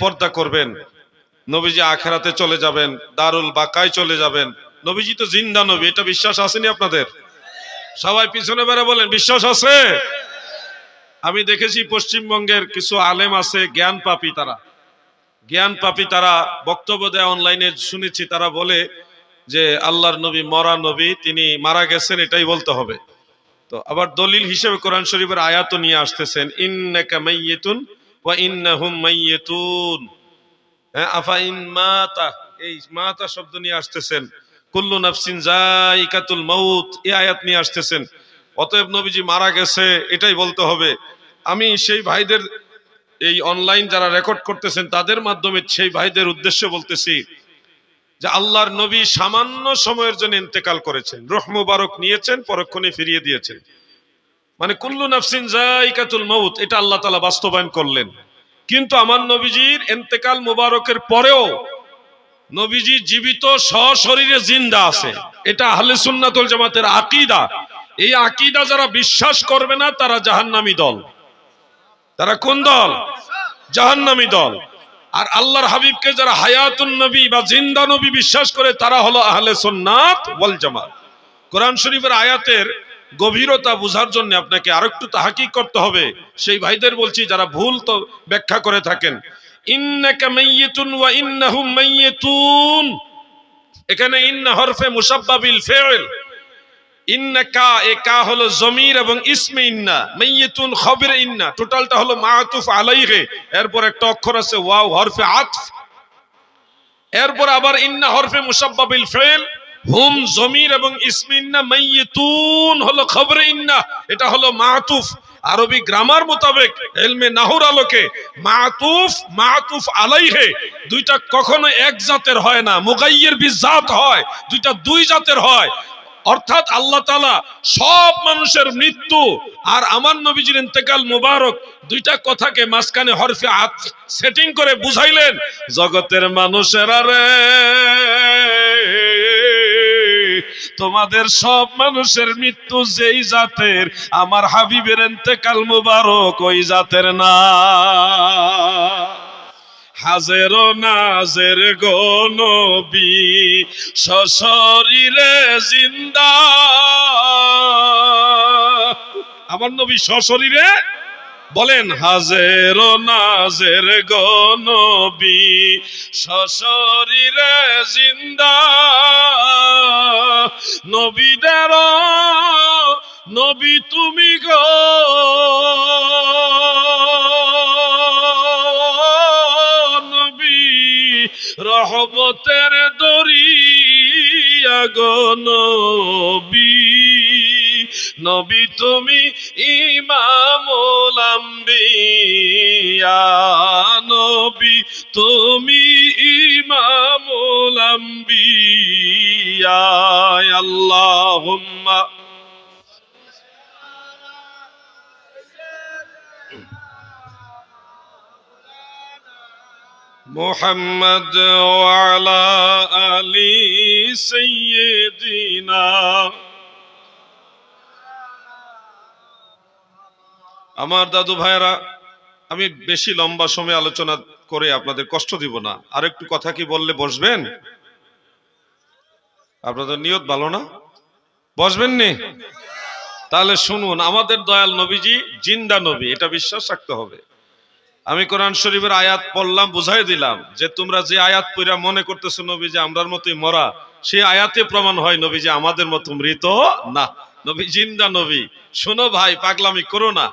পর্দা করবেন। নবীজি আখেরাতে চলে যাবেন, দারুল বাকায় চলে যাবেন। নবীজি তো জিন্দা নবী, এটা বিশ্বাস আসেনি আপনাদের? সবাই পিছনে বেড়ে বলেন, বিশ্বাস আছে? আমি দেখেছি পশ্চিমবঙ্গের কিছু আলেম আছে, জ্ঞান পাপী তারা। জ্ঞান পাপী তারা বক্তব্য দেয় অনলাইনে শুনেছি তারা বলে যে আল্লাহর নবী মরা নবী, তিনি মারা গেছেন, এটাই বলতে হবে। তো আবার দলিল হিসেবে কোরআন শরীফের আয়াত নিয়ে আসতেছেন, ইন্নাকা মাইয়িতুন হ্যাঁ আফা মাতা, এই মাতা শব্দ নিয়ে আসতেছেন। কুল্লু নাফসিন জাইকাতুল মাউত এই আয়াত নিয়ে আসতেছেন। অতএব নবীজি মারা গেছে, এটাই বলতে হবে। আমি সেই ভাইদের এই অনলাইন যারা রেকর্ড করতেছেন, তাদের মাধ্যমে সেই ভাইদের উদ্দেশ্যে বলতেছি যে আল্লাহর নবী সামান্য সময়ের জন্য ইন্তেকাল করেছেন। রুহ নিয়েছেন, পরক্ষণে ফিরিয়ে দিয়েছেন। মানে কুল্লু নাফসিন জাইকাতুল মাউত, এটা আল্লাহ তাআলা বাস্তবায়ন করলেন। কিন্তু আমার নবীজির ইন্তেকাল মুবারকের পরেও নবীজি জীবিত সশরীরে জিন্দা আছে। এটা আহলে সুন্নাতুল জামাতের আকীদা। এই আকীদা যারা বিশ্বাস করবে না, তারা জাহান্নামী দল। তারা কোন দল? জাহান্নামী দল। আর আল্লাহর হাবিবকে যারা হায়াতুন নবী বা জিন্দা নবী বিশ্বাস করে, তারা হলো আহলে সুন্নাত ওয়াল জামাত। কোরআন শরীফের আয়াতের গভীরতা বোঝার জন্য আপনাকে আরেকটু তাহাকি করতে হবে। সেই ভাইদের বলছি, যারা ভুল তো ব্যাখ্যা করে থাকেন। এখানে ইন্না হরফে মুসাব্বাবিল ফেল। ইন্নাকা, এ কা হলো জমির এবং ইসমে ইন্না। মাইয়িতুন খবরে ইন্না। টোটালটা হলো মাআতুফ আলাইহি। এরপর একটা অক্ষর আছে ওয়াও, হরফে আতফ। এরপর আবার ইন্না হরফে মুসাব্বাবিল ফেল। হুম, জমির এবং ইসমিন্না মাইয়িতুন হলো খবরে ইন্না, এটা হলো মাতুফ। আরবি গ্রামার মোতাবেক এলমে নাহুর আলোকে মাতুফ মাতুফ আলাইহে, দুইটা কখনো এক জাতের হয় না, মুগাইয়ের বিজাত হয়, দুইটা দুই জাতের হয়। অর্থাৎ আল্লাহ তালা সব মানুষের মৃত্যু আর আমার নবীজির ইন্তেকাল মুবারক দুইটা কথাকে মাঝখানে হরফে হাত সেটিং করে বুঝাইলেন, জগতের মানুষেরা রে। তোমাদের সব মানুষের মৃত্যু যেই জাতের, আমার হাবিবের ইন্তেকাল মুবারক ওই জাতের না। হাজের নাজের গো নবী, সশরীরে জিন্দা। আমার নবী সশরীরে বলেন, হাজের নাজের গো নবী সশরীরে জিন্দা। নবীদের, নবী তুমি গো। নবী, রহমতের দরিয়া গো নবী নবী তুমি ইমামুল আম্বিয়া নবী তুমি ইমামুল আম্বিয়া আল্লাহুম্মা محمد وعلى آل سيدنا আমার দাদু ভাইয়েরা, আমি বেশি লম্বা সময় আলোচনা করে আপনাদের কষ্ট দিব না। আর একটু কথা কি বললে বসবেন? আপনাদের নিয়ত ভালো না? বসবেন নি? তাহলে শুনুন, আমাদের দয়াল নবীজি জিন্দা নবী, এটা বিশ্বাস রাখতে হবে। আমি কোরআন শরীফের আয়াত পড়লাম, বুঝাই দিলাম যে তোমরা যে আয়াত পড়া মনে করতেছো নবী যে আমরার মতোই মরা সেই আয়াতে প্রমাণ হয় নবী যে আমাদের মতো মৃত না। নবী জিন্দা নবী। শোনো ভাই, পাগলামি করো না।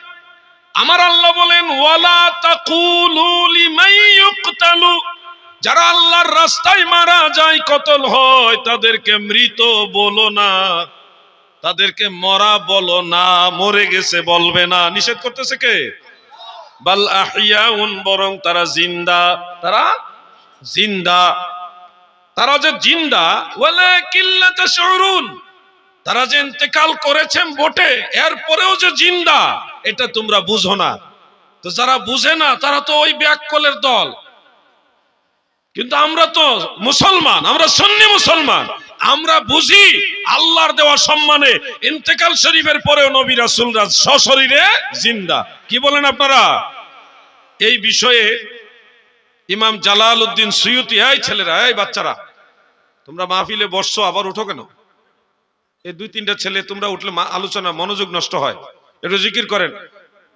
আমার আল্লাহ বলেন, ওয়ালা তাকুলু লিমান ইউকতালু। যারা আল্লাহর রাস্তায় মারা যায়, কতল হয়, তাদেরকে মৃত বলো না। তাদেরকে মরা বলো না, মরে গেছে বলবে না। নিষেধ করতেছে কে? বাল আহিয়াউন, বরং তারা জিন্দা। তারা জিন্দা। তারা যে জিন্দা, ওয়ালা ওয়ালাকিল্লা তাশউরুন। তারা যে ইন্তেকাল করেছেন বটে, এরপরেও যে জিন্দা। এটা তোমরা বুঝো না। তো যারা বুঝে না, তারা তো ওই ব্যাককলের দল। কিন্তু আমরা তো মুসলমান, আমরা সন্নি মুসলমান। আমরা বুঝি আল্লাহর দেওয়া সম্মানে ইন্তেকাল শরীফের পরেও নবী রাসূলরা সশরীরে জিন্দা। কি বলেন আপনারা? এই বিষয়ে ইমাম জালাল উদ্দিন সুয়ুতি, এই ছেলেরা, এই বাচ্চারা, তোমরা মাহফিলে বসছো, আবার উঠো কেন? এই দুই তিনটা ছেলে, তোমরা উঠলে আলোচনা, মনোযোগ নষ্ট হয়। একটু জিকির করেন।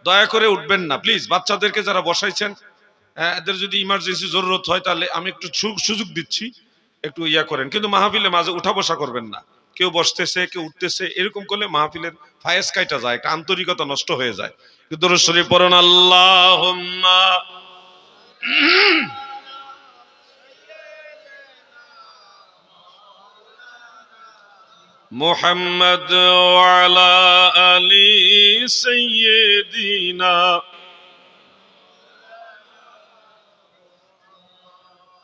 দয়া করে উঠবেন না, প্লিজ। বাচ্চাদেরকে যারা বসাইছেন হ্যাঁ, এদের যদি ইমার্জেন্সি জরুরত হয়, তাহলে আমি একটু সুযোগ দিচ্ছি, একটু ইয়া করেন। কিন্তু মাহফিলে মাঝে উঠা বসা করবেন না। কেউ বসতেছে, কেউ উঠতেছে, এরকম করলে মাহফিলের ফায়েস কাইটা যায়, একটা আন্তরিকতা নষ্ট হয়ে যায়। কিন্তু শরীফ পড়েন আল্লাহ মোহাম্মদ আলা আলী سيدنا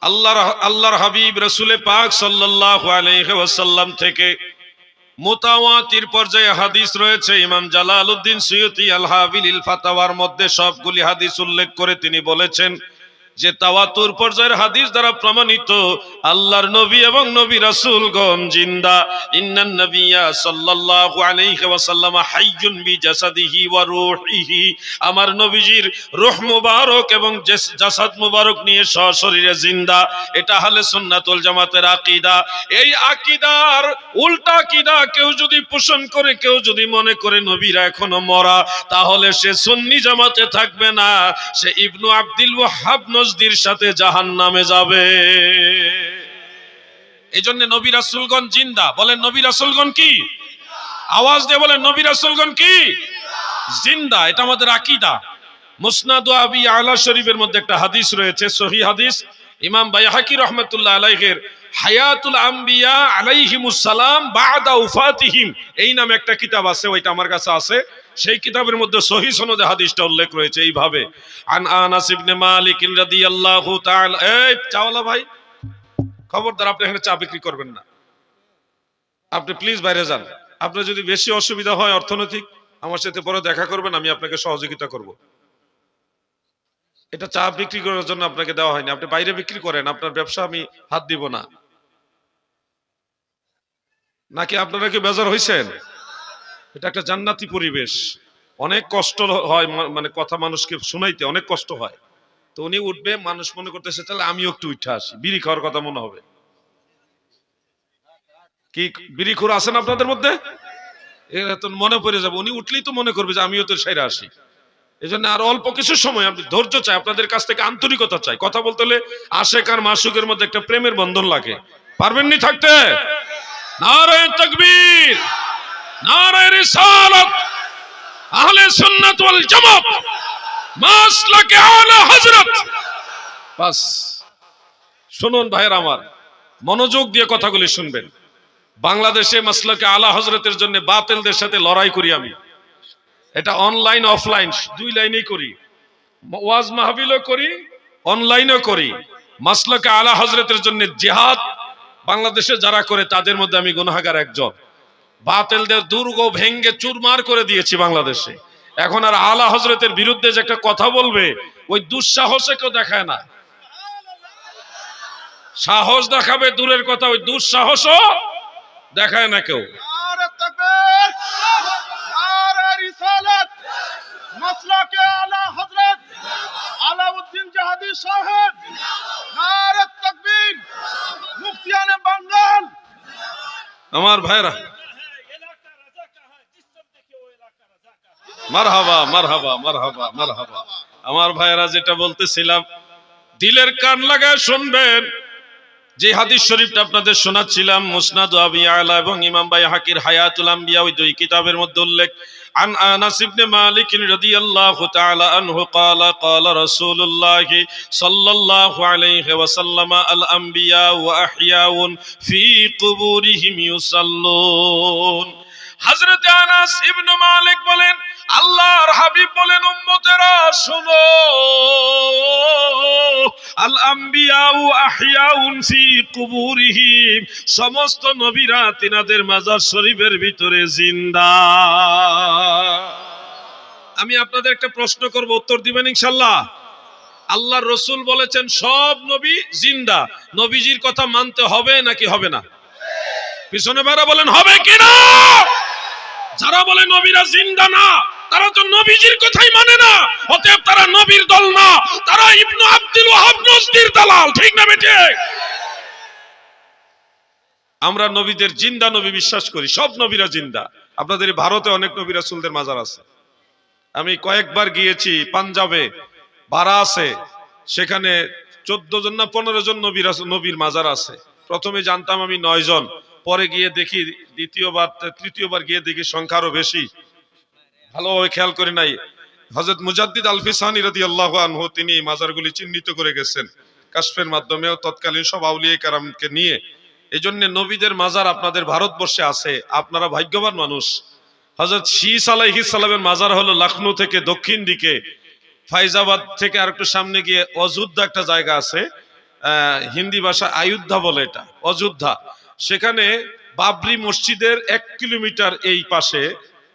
আল্লাহর আল্লাহর হাবিব রসুলে পাক সাল্লাল্লাহু আলাইহি ওয়াসাল্লাম থেকে মুতাওয়াতির পর্যায়ে হাদিস রয়েছে ইমাম জালালউদ্দিন সুয়ুতি আল হাবিলিল ফাতাওয়ার মধ্যে সবগুলি হাদিস উল্লেখ করে তিনি বলেছেন যে তাওয়াতুর পর্যায়ের হাদিস দ্বারা প্রমাণিত, আল্লাহর নবী এবং নবী রাসূলগণ জিন্দা। ইন্নান নবিয়্যা সাল্লাল্লাহু আলাইহি ওয়াসাল্লাম হাইয়ুন বিজাসাদিহি ওয়া রূহিহি। আমার নবীজির রূহ মুবারক এবং জাসাদ মুবারক নিয়ে সশরীরে জিন্দা। এটা হলে সুন্নাতুল জামাতের আকীদা। এই আকীদার উল্টা আকীদা কেউ যদি পোষণ করে, কেউ যদি মনে করে নবীরা এখনও মরা, তাহলে সে সুন্নি জামাতে থাকবে না। সে ইবনু আব্দুল ওয়াহাব নজদির সাথে জাহান্নামে যাবে। এই জন্য নবী রাসূলগণ জিন্দা। বলেন, নবী রাসূলগণ কি? আওয়াজ দিয়ে বলেন, নবী রাসূলগণ কি? জিন্দা। এটা আমাদের আকীদা। হাদিস রয়েছে হাদিস। এই নামে একটা কিতাব আছে, ওইটা আমার কাছে আছে। সেই কিতাবের মধ্যে সহি সনদে হাদিসটা উল্লেখ রয়েছে এইভাবে ভাই, খবরদার, আপনি এখানে চা বিক্রি করবেন না। আপনি প্লিজ বাইরে যান। আপনার যদি বেশি অসুবিধা হয় অর্থনৈতিক, আমার সাথে পরে দেখা করবেন, আমি আপনাকে সহযোগিতা করব। এটা চা বিক্রি করার জন্য আপনাকে দেওয়া হয়নি। আপনি বাইরে বিক্রি করেন, আপনার ব্যবসা আমি হাত দিব না। নাকি আপনারা কি বেজার হয়েছেন এটা একটা জান্নাতি পরিবেশ। অনেক কষ্ট হয় মানে কথা মানুষকে শুনাইতে, অনেক কষ্ট হয়। তো উনি উঠবে, মানুষ মনে করতেছে, তাহলে আমিও একটু উঠে আসি, বিড়ি খাওয়ার কথা মনে হবে। কি বিড়ি খোর আছেন আপনাদের মধ্যে? মনে পড়ে যাবে। উনি উঠলেই তো মনে করবে যে আমিও তো সেরা আসি। এই জন্য আর অল্প কিছু সময় আপনি ধৈর্য চাই, আপনাদের কাছ থেকে আন্তরিকতা চাই। কথা বলতে হলে আশেক আর মাসুকের মধ্যে একটা প্রেমের বন্ধন লাগে। পারবেন পারবেননি থাকতে? নারায়ণ তকবীর! নারায়ণ রিসালাত, আহলে সুন্নাত ওয়াল জামাত, মাসলাকে আলা হযরত। বাস, শুনুন ভাইয়ের আমার, মনোযোগ দিয়ে কথাগুলি শুনবেন। বাংলাদেশে মাসলাকে আলা হজরতের জন্য বাতিলদের সাথে লড়াই করি আমি। এটা অনলাইন, অফলাইন, দুই লাইনেই করি। ওয়াজ মাহবিলও করি, অনলাইনও করি। মাসলাকে আলা হজরতের জন্য জেহাদ, বাংলাদেশে যারা করে তাদের মধ্যে আমি গুনাহাগার একজন। বাতিলদের দুর্গ ভেঙ্গে চুরমার করে দিয়েছি বাংলাদেশে। এখন আর আলা হজরতের বিরুদ্ধে যে একটা কথা বলবে, ওই দুঃসাহসে কেউ দেখায় না। সাহস দেখাবে দূরের কথা, ওই দুঃসাহসও দেখায় না কেউ। নারে তাকবীর নারে রিসালাত মাসলাকে আলা হযরত আলাউদ্দিন জাহাদি সাহেব নারে তাকবীর মুফতিয়ানে বাঙ্গাল আমার ভাইরা মারহাবা মারহাবা মারহাবা মারহাবা আমার ভাইরা যেটা বলতেছিলাম দিলের কান লাগায় শুনবেন যে হাদিস শরীফটা আপনাদের শোনাচ্ছিলাম মুসনাদ আবি আলা এবং ইমাম বাই হাকির হায়াতুল আম্বিয়া ওই দুই কিতাবের মধ্যে উল্লেখ عن انس بن مالك رضي الله تعالى عنه قال قال رسول الله صلى الله عليه وسلم الانبياء واحياء في قبورهم يصلون হযরত আনাস ইবনে মালিক বলেন আল্লাহর হাবিব বলেন, উম্মতেরা, শোনো। আল আম্বিয়াউ আহিয়াউন ফি কুবুরিহিম সমস্ত নবীরা তিনাদের মাজার শরীফের ভিতরে জিন্দা। আমি আপনাদের একটা প্রশ্ন করব, উত্তর দিবেন ইনশাল্লাহ? আল্লাহ রসুল বলেছেন, সব নবী জিন্দা। নবীজির কথা মানতে হবে নাকি হবে না? পিছনে বেড়া বলেন, হবে কিনা যারা বলে নবীরা জিন্দা না, তারা তো নবীজির কথাই মানে না। অতএব তারা নবীর দল না। তারা ইবনু আব্দুল ওয়াহাব নজদির দালাল, ঠিক না বেটে আমরা নবীদের জিন্দা নবী বিশ্বাস করি, সব নবীরা জিন্দা। আপনাদের ভারতে অনেক নবী রাসূলদের মাজার আছে। আমি কয়েকবার গিয়েছি পাঞ্জাবে ভাড়া আছে, সেখানে চোদ্দ জন না পনেরো জন নবীর আছে- নবীর মাজার আছে। প্রথমে জানতাম আমি নয় জন। পরে গিয়ে দেখি দ্বিতীয়বার, তৃতীয়বার গিয়ে দেখি সংখ্যা আরও বেশি। ভালোভাবে খেয়াল করি নাই। হজরত মুজাদ্দিদ আলফিসানি রাদি আল্লাহ আনহু, তিনি মাজারগুলি চিহ্নিত করে গেছেন। কাশফের মাধ্যমেও তৎকালীন সব আউলিয়া কারামকে নিয়ে। এই জন্য নবীদের মাজার আপনাদের ভারতবর্ষে আছে। আপনারা ভাগ্যবান মানুষ। হজরত শীস আলাইহিস সালামের মাজার হলো লখনৌ থেকে দক্ষিণ দিকে। ফাইজাবাদ থেকে আর একটু সামনে গিয়ে অযোধ্যা একটা জায়গা আছে। হিন্দি ভাষা আয়োধ্যা বলে এটা। অযোধ্যা। সেখানে বাবরি মসজিদের এক কিলোমিটার এই পাশে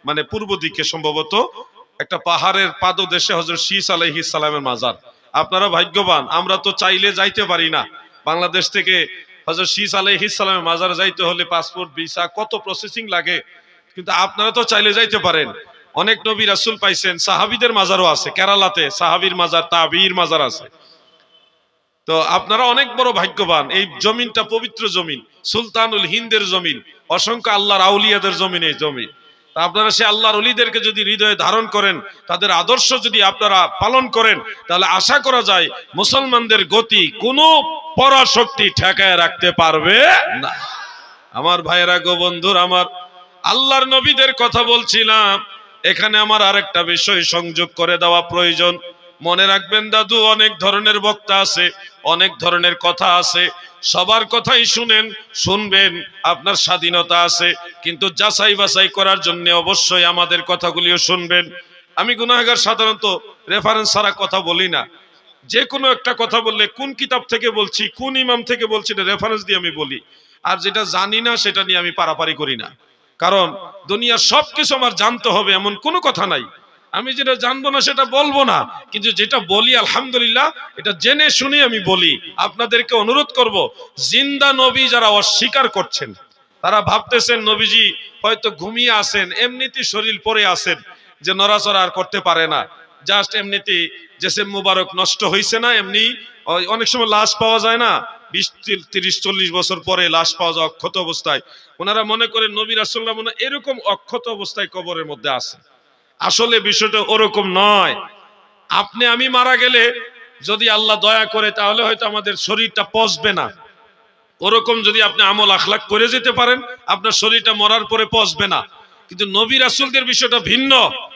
মানে পূর্ব দিকে সম্ভবত, একটা পাহাড়ের পাদদেশে হজরত শীস আলাইহিস সালামের মাজার। আপনারা ভাগ্যবান, আমরা তো চাইলে যাইতে পারি না। বাংলাদেশ থেকে হজরত শীস আলাইহিস সালামের মাজার যাইতে হলে পাসপোর্ট, ভিসা, কত প্রসেসিং লাগে, কিন্তু আপনারা তো চাইলে যাইতে পারেন। অনেক নবী রাসুল পাইছেন, সাহাবিদের মাজারও আছে, কেরালাতে সাহাবীর মাজার, তাবির মাজার আছে। তো আপনারা অনেক বড় ভাগ্যবান। এই জমিনটা পবিত্র জমিন, সুলতানুল হিন্দের জমিন, অসংখ্য আল্লাহর আউলিয়াদের জমিন এই জমিন। তা আপনারা সে আল্লাহর অলিদেরকে যদি হৃদয়ে ধারণ করেন, তাদের আদর্শ যদি আপনারা পালন করেন, তাহলে আশা করা যায় মুসলমানদের গতি কোনো পরাশক্তি ঠেকায় রাখতে পারবে না। আমার ভাইয়েরা গো বন্ধুর, আমার আল্লাহর নবীদের কথা বলছিলাম এখানে আমার আরেকটা বিষয় সংযোগ করে দেওয়া প্রয়োজন। মনে রাখবেন দাদু, অনেক ধরনের বক্তা আছে। অনেক ধরনের কথা আছে, সবার কথাই শুনেন, শুনবেন, আপনার স্বাধীনতা আছে, কিন্তু যাচাই বাছাই করার জন্য অবশ্যই আমাদের কথাগুলিও শুনবেন। আমি গুনাহগার সাধারণত রেফারেন্স ছাড়া কথা বলি না। যে কোনো একটা কথা বললে কোন কিতাব থেকে বলছি, কোন ইমাম থেকে বলছি, এটা রেফারেন্স দিয়ে আমি বলি। আর যেটা জানি না, সেটা নিয়ে আমি পারাপারি করি না। কারণ দুনিয়ার সবকিছু আমার জানতে হবে, এমন কোনো কথা নাই। আমি যেটা জানব না সেটা বলব না। কিন্তু যেটা বলি, আলহামদুলিল্লাহ, এটা জেনে শুনে আমি বলি। আপনাদেরকে অনুরোধ করব, জিন্দা নবী যারা অস্বীকার করছেন, তারা ভাবতেছেন নবীজি হয়তো ঘুমিয়ে আসেন এমনিতে শরীর পরে আসেন যে নড়াচড়া আর করতে পারে না। জাস্ট এমনিতে জেসে মুবারক নষ্ট হয়েছে না, এমনি অনেক সময় লাশ পাওয়া যায় না, বিশ তির- তিরিশ, চল্লিশ বছর পরে লাশ পাওয়া যায় অক্ষত অবস্থায়। ওনারা মনে করেন নবী রাসুল্লাহ মনে এরকম অক্ষত অবস্থায় কবরের মধ্যে আছে। আসলে বিষয়টা ওরকম নয়। আপনি আমি মারা গেলে যদি আল্লাহ দয়া করে তাহলে হয়তো আমাদের শরীরটা পচবে না। ওরকম যদি আপনি আমল আখলাক করে যেতে পারেন, আপনার শরীরটা মরার পরে পচবে না। কিন্তু নবী রাসূলদের বিষয়টা ভিন্ন।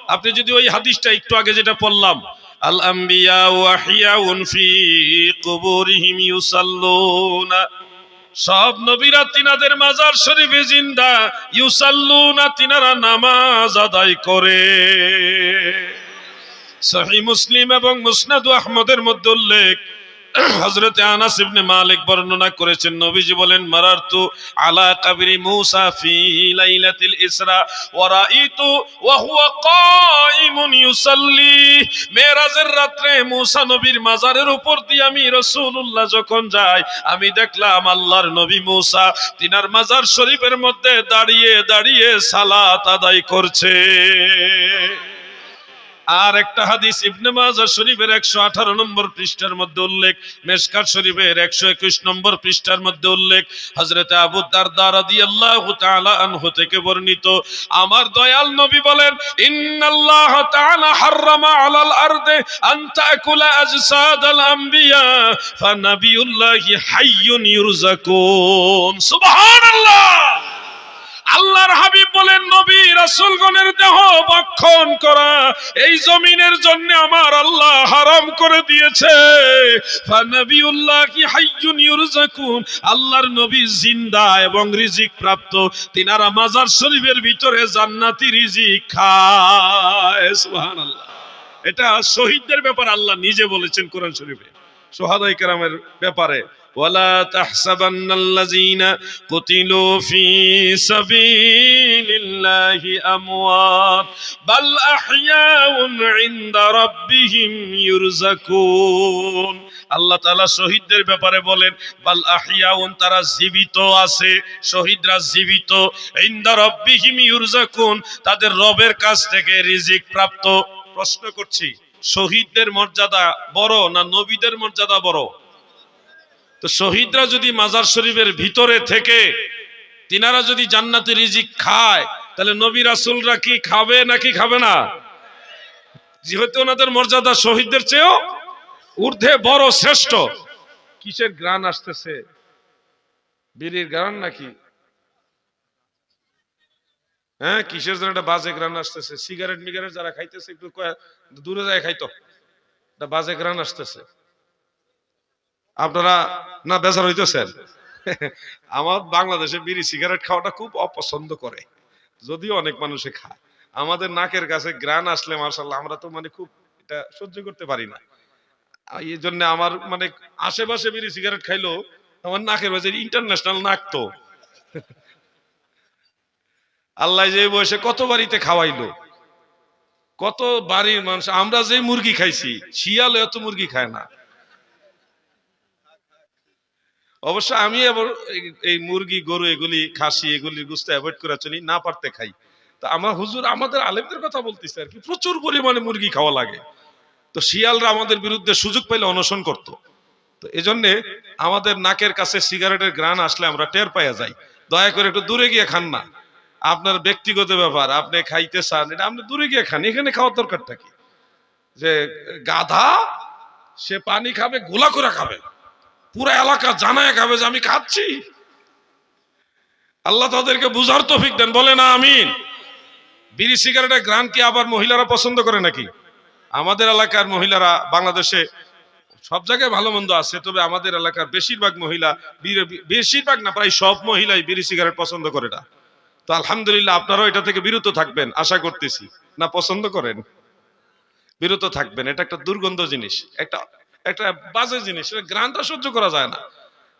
আপনি যদি ওই হাদিসটা একটু আগে যেটা পড়লাম, আল ফি কুবুরিহিম ইউসাল্লুনা। সব নবীরা তিনাদের মাজার শরীফে জিন্দা, ইউসাল্লুনা তিনারা নামাজ আদায় করে। সাহি মুসলিম এবং মুসনাদু আহমদের মধ্যে উল্লেখ হযরত আনাস ইবনে মালিক বর্ণনা করেছেন, নবীজি বলেন, মারারতু আলা কাবরি মূসা ফি লাইলাতিল ইসরা, ওয়া রাআইতু ওয়া হুয়া কাইমুন ইউসাল্লি। মেরাজের রাত্রে মূসা নবীর মাজারের উপর দিয়ে আমি রাসূলুল্লাহ যখন যাই, আমি দেখলাম আল্লাহর নবী মূসা তিনার মাজার শরীফের মধ্যে দাঁড়িয়ে দাঁড়িয়ে সালাত আদায় করছে। আর একটা হাদিস ইবনে মাজাহ শরীফের একশো আঠারো নম্বর পৃষ্ঠার মধ্যে উল্লেখ, মেশকাত শরীফের একশো একুশ নম্বর পৃষ্ঠার মধ্যে উল্লেখ হজরতে আবু দারদা রাদিয়াল্লাহু তাআলা আনহু থেকে বর্ণিত, আমার দয়াল নবী বলেন, ইন্নাল্লাহ তাআলা হাররামা আলাল আরদে আন তাকুলা আজসাদাল আম্বিয়া ফানাবিয়ুল্লাহি হাইয়ুন ইউরজাকুন। সুবহানাল্লাহ! আল্লাহর হাবিব বলেন, নবী, রাসূলগণের দেহ ভক্ষণ করা, এই জমিনের জন্য আমার আল্লাহ হারাম করে দিয়েছে। কি হাইয়ুন ইউরজাকুন। আল্লাহর নবী জিন্দা এবং রিজিক প্রাপ্ত। তিনারা মাজার শরীফের ভিতরে জান্নাতি রিজিক খায়। সুবহানাল্লাহ। এটা শহীদদের ব্যাপার, আল্লাহ নিজে বলেছেন কোরআন শরীফে। সোহাদাই কেরামের ব্যাপারে আল্লাহ তাআলা শহীদদের ব্যাপারে বলেন, বাল আহইয়াউন তারা জীবিত আছে, শহীদরা জীবিত। ইনদা রাব্বিহিম ইউরজাকুন তাদের রবের কাছ থেকে রিজিক প্রাপ্ত। প্রশ্ন করছি শহীদদের মর্যাদা বড় না নবীদের মর্যাদা বড়? তো শহীদরা যদি মাজার শরীফের ভিতরে থেকে তিনারা যদি জান্নাতি রিজিক খায়, তাহলে নবী রাসূলরা কি খাবে নাকি খাবে না? যেহেতু ওনাদের মর্যাদা শহীদদের চেয়েও ঊর্ধ্বে বড়, শ্রেষ্ঠ। কিসের গ্রান আসতেছে? বীরের গ্রান নাকি? হ্যাঁ কিসের জন্য একটা বাজে গ্রান আসতেছে? সিগারেট মিগারেট যারা খাইতেছে, একটু দূরে যায় খাইতো। বাজে গ্রান আসতেছে। আপনারা না বেজার হইতেছেন? আমার বাংলাদেশে বিড়ি সিগারেট খাওয়াটা খুব অপছন্দ করে, যদিও অনেক মানুষে খায়। আমাদের নাকের কাছে গ্রান আসলে মার্শাল্লাহ আমরা তো মানে খুব এটা সহ্য করতে পারি না। এই জন্য আমার মানে আশেপাশে বিড়ি সিগারেট খাইলো আমার নাকের বাজে ইন্টারন্যাশনাল নাক তো। আল্লাহ যে বয়সে কত বাড়িতে খাওয়াইলো। কত বাড়ির মানুষ, আমরা যে মুরগি খাইছি শিয়াল এত মুরগি খায় না। অবশ্য আমি আবার এই- মুরগি, গরু এগুলি, খাসি এগুলি গুস্ত অ্যাভয়েড করে চলি, না পারতে খাই। তো আমার হুজুর, আমাদের আলেমদের কথা বলতেছে আর কি, প্রচুর পরিমাণে মুরগি খাওয়া লাগে। তো শিয়ালরা আমাদের বিরুদ্ধে সুযোগ পাইলে অনশন করত। তো এজন্য আমাদের নাকের কাছে সিগারেটের গ্রান আসলে আমরা টের পাইয়া যাই। দয়া করে একটু দূরে গিয়ে খান না। আপনার ব্যক্তিগত ব্যাপার, আপনি খাইতে চান, এটা আপনি দূরে গিয়ে খান, এখানে খাওয়ার দরকারটা কি? যে গাধা, সে পানি খাবে, গোলা করে খাবে। পুরো এলাকা জানায় খাবে যে আমি খাচ্ছি। আল্লাহ তাদেরকে বুঝার তৌফিক দেন, বলে না আমিন। বিড়ি সিগারেটের গ্রান কি আবার মহিলারা পছন্দ করে নাকি? আমাদের এলাকার মহিলারা বাংলাদেশে সব জায়গায় ভালো মন্দ আছে, তবে আমাদের এলাকার বেশিরভাগ মহিলা বেশিরভাগ না, প্রায় সব মহিলাই বিড়ি সিগারেট পছন্দ করে না। তো আলহামদুলিল্লাহ আপনারাও এটা থেকে বিরত থাকবেন, আশা করতেছি। না, পছন্দ করেন? বিরত থাকবেন, এটা একটা দুর্গন্ধ জিনিস, একটা একটা বাজে জিনিস, এটা গ্রানটা সহ্য করা যায় না।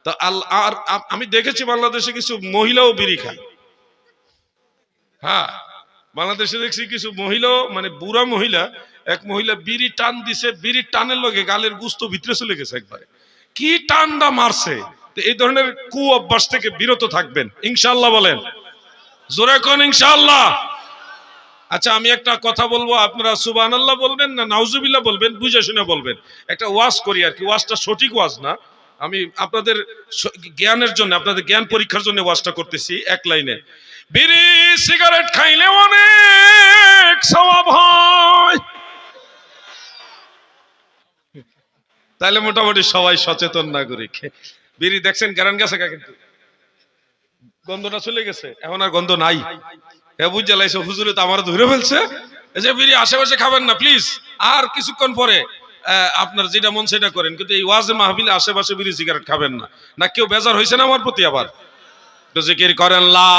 তা আল- আর আমি দেখেছি বাংলাদেশে কিছু মহিলাও বিড়ি খায়। হ্যাঁ বাংলাদেশে দেখছি কিছু মহিলাও মানে বুড়া মহিলা, এক মহিলা বিড়ি টান দিছে বিড়ির টানের লগে গালের গুস্ত ভিতরে চলে গেছে একবারে। কি টান্ডা মারছে? এই ধরনের কু অভ্যাস থেকে বিরত থাকবেন ইনশাল্লাহ বলেন। জোরে কোন ইনশাল্লাহ আচ্ছা আমি একটা কথা বলব, আপনারা সুবান আল্লাহ বলবেন না নাউজুবিল্লাহ বলবেন, বুঝে শুনে বলবেন। একটা ওয়াজ করি আর কি, ওয়াজটা সঠিক ওয়াজ না। আমি আপনাদের জ্ঞানের জন্য, আপনাদের জ্ঞান পরীক্ষার জন্য ওয়াজটা করতেছি, এক লাইনে। বিড়ি, সিগারেট খাইলে অনেক সওয়াব হয়। তাহলে মোটামুটি সবাই সচেতন নাগরিক। বিড়ি দেখছেন গ্যারান গেছে কিন্তু? গন্ধটা চলে গেছে। এখন আর গন্ধ নাই। এ বুঝ জ্বালাইছে, হুজুরে তো আমার ধরে ফেলছে। এই যে বিড়ি আশেপাশে খাবেন না প্লিজ আর কিছুক্ষণ পরে আপনার যেটা মন সেটা করেন। কিন্তু এই ওয়াজে মাহবিলে আশেপাশে বিড়ি সিগারেট খাবেন না। না, কেউ বেজার হয়েছে না আমার প্রতি আবার? একটু জিকির করেন লা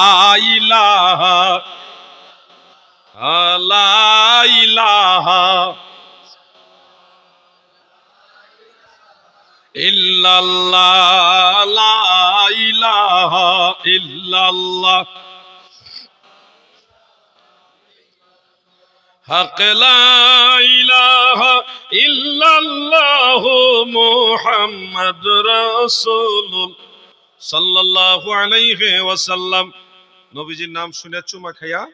ইলাহা। হক লা ইলাহা ইল্লাল্লাহ মুহাম্মদ রাসূলুল্লাহ ওয়াসাল্লাম। নবীজির নাম শুনে চুমা খাইয়া